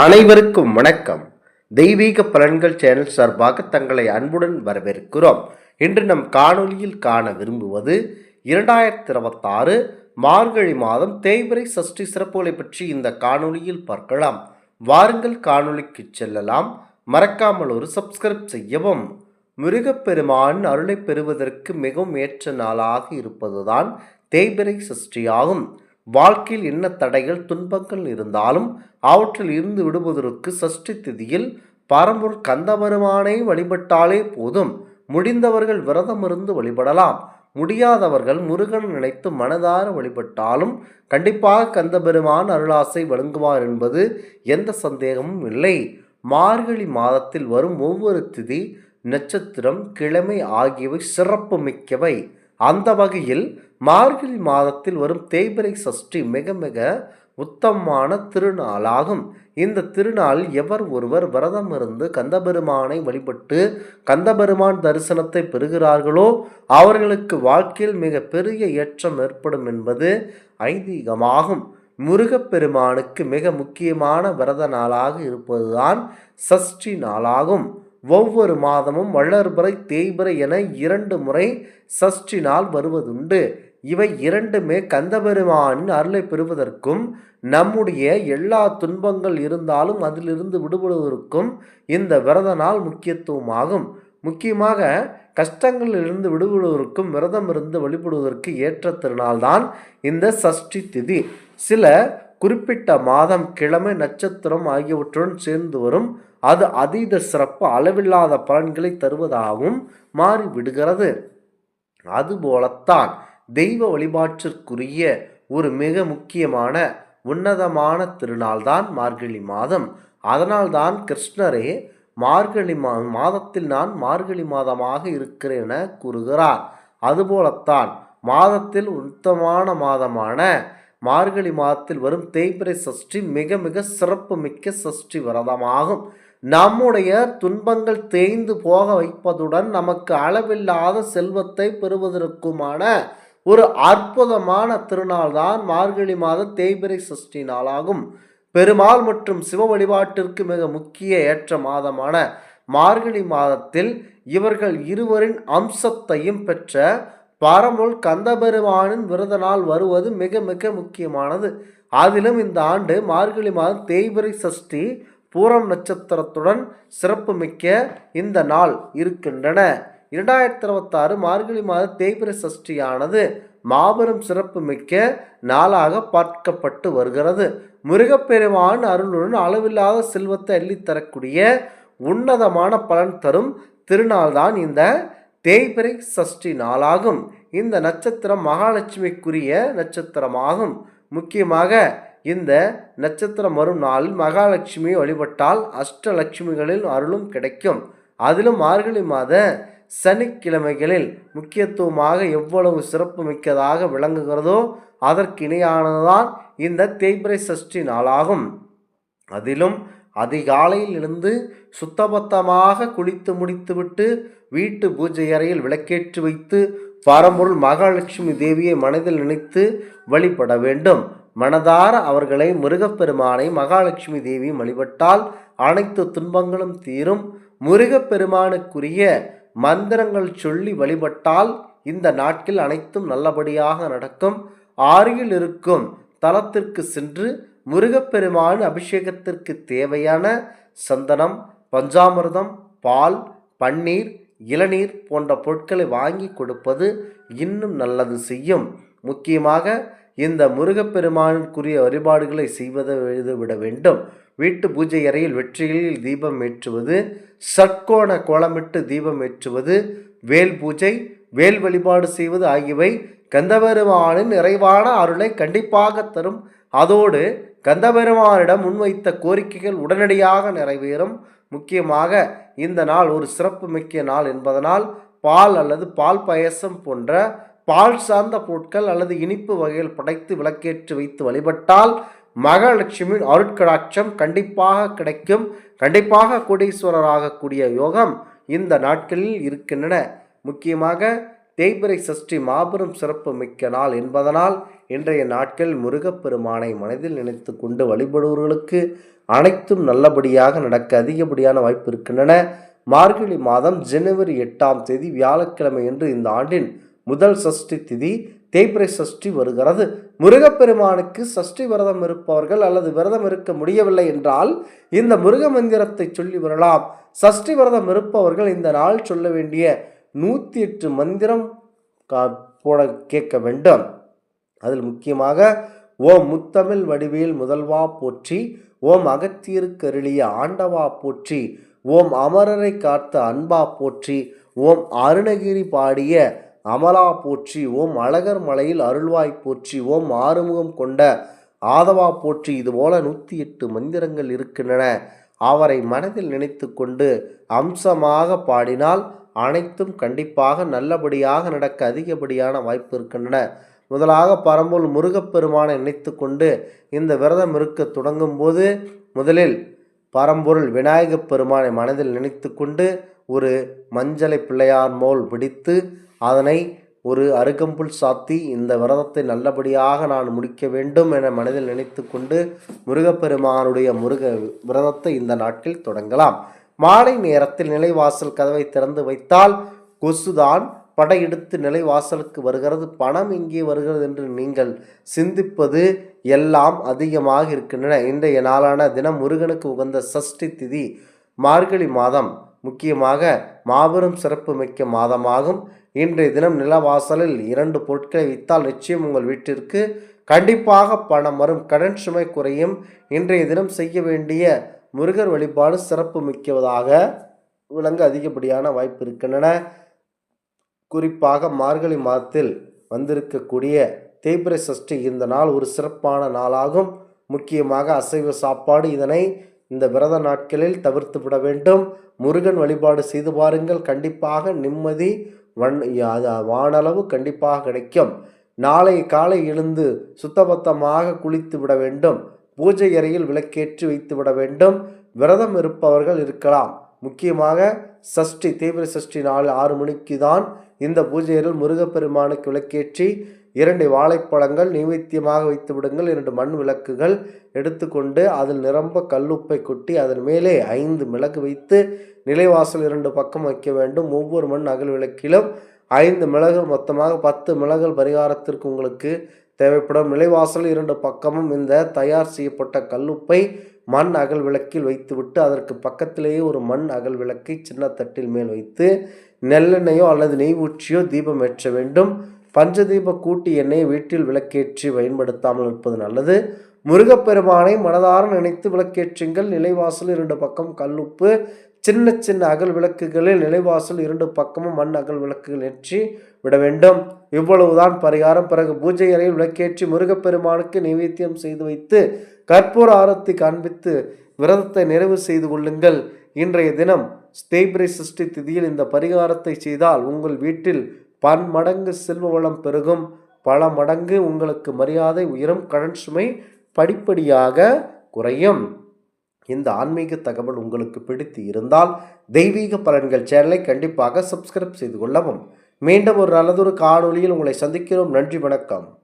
அனைவருக்கும் வணக்கம். தெய்வீக பலன்கள் சேனல் சார்பாக தங்களை அன்புடன் வரவேற்கிறோம். இன்று நம் காணொலியில் காண விரும்புவது இரண்டாயிரத்தி இருபத்தாறு மார்கழி மாதம் தேய்பிரை சஷ்டி சிறப்புகளை பற்றி இந்த காணொலியில் பார்க்கலாம். வாருங்கள் காணொலிக்கு செல்லலாம். மறக்காமல் ஒரு சப்ஸ்கிரைப் செய்யவும். முருகப்பெருமான் அருளை பெறுவதற்கு மிகவும் ஏற்ற நாளாக இருப்பதுதான் தேய்பிரை சஷ்டியாகும். வாழ்க்கையில் என்ன தடைகள் துன்பங்கள் இருந்தாலும் அவற்றில் இருந்து விடுவதற்கு சஷ்டி திதியில் பரம்பூர் கந்தபெருமானை வழிபட்டாலே போதும். முடிந்தவர்கள் விரதம் இருந்து வழிபடலாம். முடியாதவர்கள் முருகன் நினைத்து மனதார வழிபட்டாலும் கண்டிப்பாக கந்தபெருமான் அருளாசை வழங்குவார் என்பது எந்த சந்தேகமும் இல்லை. மார்கழி மாதத்தில் வரும் ஒவ்வொரு திதி நட்சத்திரம் கிழமை ஆகியவை சிறப்பு மிக்கவை அந்த வகையில் மார்கழி மாதத்தில் வரும் தேய்பிரை சஷ்டி மிக மிக உத்தமமான திருநாளாகும். இந்த திருநாளில் எவர் ஒருவர் விரதம் இருந்து கந்தபெருமானை வழிபட்டு கந்தபெருமான் தரிசனத்தை பெறுகிறார்களோ அவர்களுக்கு வாழ்க்கையில் மிக பெரிய ஏற்றம் ஏற்படும் என்பது ஐதீகமாகும். முருகப்பெருமானுக்கு மிக முக்கியமான விரத நாளாக இருப்பதுதான் சஷ்டி நாளாகும். ஒவ்வொரு மாதமும் வள்ளற்புரை தேய்பிறை என இரண்டு முறை சஷ்டி நாள் வருவதுண்டு. இவை இரண்டுமே கந்தபெருமானின் அருளை பெறுவதற்கும் நம்முடைய எல்லா துன்பங்கள் இருந்தாலும் அதிலிருந்து விடுபடுவதற்கும் இந்த விரத நாள் முக்கியத்துவமாகும். முக்கியமாக கஷ்டங்களிலிருந்து விடுபடுவதற்கும் விரதம் இருந்து வழிபடுவதற்கு ஏற்ற திருநாள்தான் இந்த சஷ்டி திதி. சில குறிப்பிட்ட மாதம் கிழமை நட்சத்திரம் ஆகியவற்றுடன் சேர்ந்து வரும். அது அதீத சிறப்பு அளவில்லாத பலன்களை தருவதாகவும் மாறிவிடுகிறது. அதுபோலத்தான் தெய்வ வழிபாட்டிற்குரிய ஒரு மிக முக்கியமான உன்னதமான திருநாள்தான் மார்கழி மாதம். அதனால்தான் கிருஷ்ணரே மார்கழி மா மாதத்தில் நான் மார்கழி மாதமாக இருக்கிறேன் என கூறுகிறார். அதுபோலத்தான் மாதத்தில் உத்தமான மாதமான மார்கழி மாதத்தில் வரும் தேய்பிரை சஷ்டி மிக மிக சிறப்பு மிக்க சஷ்டி விரதமாகும். நம்முடைய துன்பங்கள் தேய்ந்து போக வைப்பதுடன் நமக்கு அளவில்லாத செல்வத்தை பெறுவதற்குமான ஒரு அற்புதமான திருநாள் தான் மார்கழி மாத தேய்பிரை சஷ்டி நாளாகும். பெருமாள் மற்றும் சிவ வழிபாட்டிற்கு மிக முக்கிய ஏற்ற மாதமான மார்கழி மாதத்தில் இவர்கள் இருவரின் அம்சத்தையும் பெற்ற பரமுள் கந்தபெருமானின் விரத நாள் வருவது மிக மிக முக்கியமானது. அதிலும் இந்த ஆண்டு மார்கழி மாதம் தேய்பிரை சஷ்டி பூரம் நட்சத்திரத்துடன் சிறப்புமிக்க இந்த நாள் இருக்கின்றன. இரண்டாயிரத்தி இருபத்தாறு மார்கழி மாத தேய்பிர சஷ்டியானது மாபெரும் சிறப்பு மிக்க நாளாக பார்க்கப்பட்டு வருகிறது. முருகப்பெருமான் அருளுடன் அளவில்லாத செல்வத்தை அள்ளித்தரக்கூடிய உன்னதமான பலன் தரும் திருநாள்தான் இந்த தேய்பிரை சஷ்டி நாளாகும். இந்த நட்சத்திரம் மகாலட்சுமிக்குரிய நட்சத்திரமாகும். முக்கியமாக இந்த நட்சத்திரம் வரும் நாளில் மகாலட்சுமியை வழிபட்டால் அஷ்டலட்சுமிகளில் அருளும் கிடைக்கும். அதிலும் மார்கழி மாத சனிக்கிழமைகளில் முக்கியத்துவமாக எவ்வளவு சிறப்பு மிக்கதாக விளங்குகிறதோ அதற்கு இணையானதுதான் இந்த தேய்பிரை சஷ்டி நாளாகும். அதிலும் அதிகாலையில் எழுந்து சுத்தபத்தமாக குளித்து முடித்துவிட்டு வீட்டு பூஜை அறையில் விளக்கேற்றி வைத்து பரம்பொருள் மகாலட்சுமி தேவியை மனதில் நினைத்து வழிபட வேண்டும். மனதார அவர்களை முருகப்பெருமானை மகாலட்சுமி தேவியும் வழிபட்டால் அனைத்து துன்பங்களும் தீரும். முருகப்பெருமானுக்குரிய மந்திரங்கள் சொல்லி வழிபட்டால் இந்த நாட்கள் அனைத்தும் நல்லபடியாக நடக்கும். ஆறியில் இருக்கும் தலத்திற்கு சென்று முருகப்பெருமான் அபிஷேகத்திற்கு தேவையான சந்தனம் பஞ்சாமிர்தம் பால் பன்னீர் இளநீர் போன்ற பொருட்களை வாங்கி கொடுப்பது இன்னும் நல்லது செய்யும். முக்கியமாக இந்த முருகப்பெருமானுக்குரிய வழிபாடுகளை செய்வதை எழுத விட வேண்டும். வீட்டு பூஜை அறையில் வெற்றிகளில் தீபம் ஏற்றுவது சற்கோண கோலமிட்டு தீபம் ஏற்றுவது வேல் பூஜை வேல் வழிபாடு செய்வது ஆகியவை கந்தபெருமானின் நிறைவான அருளை கண்டிப்பாக தரும். அதோடு கந்தபெருமானிடம் முன்வைத்த கோரிக்கைகள் உடனடியாக நிறைவேறும். முக்கியமாக இந்த நாள் ஒரு சிறப்பு மிக்க நாள் என்பதனால் பால் அல்லது பால் பாயசம் போன்ற பால் சார்ந்த பொருட்கள் அல்லது இனிப்பு வகைகள் படைத்து விளக்கேற்றி வைத்து வழிபட்டால் மகாலட்சுமியின் அருட்கடாட்சம் கண்டிப்பாக கிடைக்கும். கண்டிப்பாக கோடீஸ்வரராகக்கூடிய யோகம் இந்த நாட்களில் இருக்கின்றன. முக்கியமாக தேய்பிரை சஷ்டி மாபெரும் சிறப்பு மிக்க நாள் என்பதனால் இன்றைய நாட்கள் முருகப்பெருமானை மனதில் நினைத்து கொண்டு வழிபடுவர்களுக்கு அனைத்தும் நல்லபடியாக நடக்க அதிகப்படியான வாய்ப்பு இருக்கின்றன. மார்கழி மாதம் ஜனவரி எட்டாம் தேதி வியாழக்கிழமை என்று இந்த ஆண்டின் முதல் சஷ்டி திதி தேய்பிரை சஷ்டி வருகிறது. முருகப்பெருமானுக்கு சஷ்டி விரதம் இருப்பவர்கள் அல்லது விரதம் இருக்க முடியவில்லை என்றால் இந்த முருக மந்திரத்தை சொல்லி வரலாம். சஷ்டி விரதம் இருப்பவர்கள் இந்த நாள் சொல்ல வேண்டிய நூற்றி எட்டு மந்திரம் கா- போட கேட்க வேண்டும். அதில் முக்கியமாக ஓம் முத்தமிழ் வடிவேல் முதல்வா போற்றி ஓம் அகத்தியருக்கு அருளிய ஆண்டவா போற்றி ஓம் அமரரை காத்த அன்பா போற்றி ஓம் அருணகிரி பாடிய அமலா போற்றி ஓம் அழகர் மலையில் அருள்வாய் போற்றி ஓம் ஆறுமுகம் கொண்ட ஆதவா போற்றி இதுபோல நூற்றி எட்டு மந்திரங்கள் இருக்கின்றன. அவரை மனதில் நினைத்து கொண்டு அம்சமாக பாடினால் அனைத்தும் கண்டிப்பாக நல்லபடியாக நடக்க அதிகப்படியான வாய்ப்பு இருக்கின்றன. முதலாக பரம்பொருள் முருகப்பெருமானை நினைத்து கொண்டு இந்த விரதம் இருக்க தொடங்கும் போது முதலில் பரம்பொருள் விநாயகப் பெருமானை மனதில் நினைத்து கொண்டு ஒரு மஞ்சளை பிள்ளையார் மோல் பிடித்து அதனை ஒரு அருகம்புல் சாத்தி இந்த விரதத்தை நல்லபடியாக நான் முடிக்க வேண்டும் என மனதில் நினைத்து கொண்டு முருகப்பெருமானுடைய முருக விரதத்தை இந்த நாட்டில் தொடங்கலாம். மாலை நேரத்தில் நிலைவாசல் கதவை திறந்து வைத்தால் கொசுதான் படையெடுத்து நிலைவாசலுக்கு வருகிறது. பணம் இங்கே வருகிறது என்று நீங்கள் சிந்திப்பது எல்லாம் அதிகமாக இருக்கின்றன. இன்றைய நாளான தினம் முருகனுக்கு உகந்த சஷ்டி திதி மார்கழி மாதம். முக்கியமாக மாபெரும் சிறப்பு மிக்க மாதமாகும். இன்றைய தினம் நிலவாசலில் இரண்டு பொருட்களை வித்தால் நிச்சயம் உங்கள் வீட்டிற்கு கண்டிப்பாக பணம் வரும். கடன் சுமை குறையும். இன்றைய தினம் செய்ய வேண்டிய முருகர் வழிபாடு சிறப்பு மிக்கதாக விளங்க அதிகப்படியான வாய்ப்பு இருக்கின்றன. குறிப்பாக மார்கழி மாதத்தில் வந்திருக்கக்கூடிய தேய்பிரை சஷ்டி இந்த நாள் ஒரு சிறப்பான நாளாகும். முக்கியமாக அசைவ சாப்பாடு இதனை இந்த விரத நாட்களில் தவிர்த்து விட வேண்டும். முருகன் வழிபாடு செய்து பாருங்கள். கண்டிப்பாக நிம்மதி வன் வானளவு கண்டிப்பாக கிடைக்கும். நாளை காலை எழுந்து சுத்தபத்தமாக குளித்து விட வேண்டும். பூஜை அறையில் விளக்கேற்றி வைத்து விட வேண்டும். விரதம் இருப்பவர்கள் இருக்கலாம். முக்கியமாக சஷ்டி தீவிர சஷ்டி நாலு ஆறு மணிக்கு தான் இந்த பூஜையில் முருகப்பெருமானுக்கு விளக்கேற்றி இரண்டு வாழைப்பழங்கள் நைவேத்தியமாக வைத்து விடுங்கள். இரண்டு மண் விளக்குகள் எடுத்துக்கொண்டு அதில் நிரம்ப கல்லுப்பை கொட்டி அதன் மேலே ஐந்து மிளகு வைத்து நிலைவாசல் இரண்டு பக்கம் வைக்க வேண்டும். ஒவ்வொரு மண் அகல் விளக்கிலும் ஐந்து மிளகுகள் மொத்தமாக பத்து மிளகுகள் பரிகாரத்திற்கு உங்களுக்கு தேவைப்படும். நிலைவாசல் இரண்டு பக்கமும் இந்த தயார் செய்யப்பட்ட கல்லுப்பை மண் அகல் விளக்கில் வைத்துவிட்டு அதற்கு பக்கத்திலேயே ஒரு மண் அகல் விளக்கை சின்ன தட்டில் மேல் வைத்து நெல்லெண்ணெயோ அல்லது நெய் ஊற்றியோ தீபம் ஏற்ற வேண்டும். பஞ்சதீப கூட்டி எண்ணெயை வீட்டில் விளக்கேற்றி பயன்படுத்தாமல் இருப்பது நல்லது. முருகப்பெருமானை மனதார நினைத்து விளக்கேற்றுங்கள். நிலைவாசல் இரண்டு பக்கம் கல்லுப்பு. சின்ன சின்ன அகல் விளக்குகளில் நிலைவாசல் இரண்டு பக்கமும் மண் அகல் விளக்குகள் ஏற்றி விட வேண்டும். இவ்வளவுதான் பரிகாரம். பிறகு பூஜை அறையில் விளக்கேற்றி முருகப்பெருமானுக்கு நைவேத்தியம் செய்து வைத்து கற்பூர ஆரத்தி காண்பித்து விரதத்தை நிறைவு செய்து கொள்ளுங்கள். இன்றைய தினம் தேய்பிரை சிருஷ்டி திதியில் இந்த பரிகாரத்தை செய்தால் உங்கள் வீட்டில் பன்மடங்கு செல்வ வளம் பெருகும். பல மடங்கு உங்களுக்கு மரியாதை உயரும் கடன் சுமை படிப்படியாக குறையும். இந்த ஆன்மீக தகவல் உங்களுக்கு பிடித்து இருந்தால் தெய்வீக பலன்கள் சேனலை கண்டிப்பாக சப்ஸ்கிரைப் செய்து கொள்ளவும். மீண்டும் ஒரு நல்லதொரு காணொளியில் உங்களை சந்திக்கிறோம். நன்றி வணக்கம்.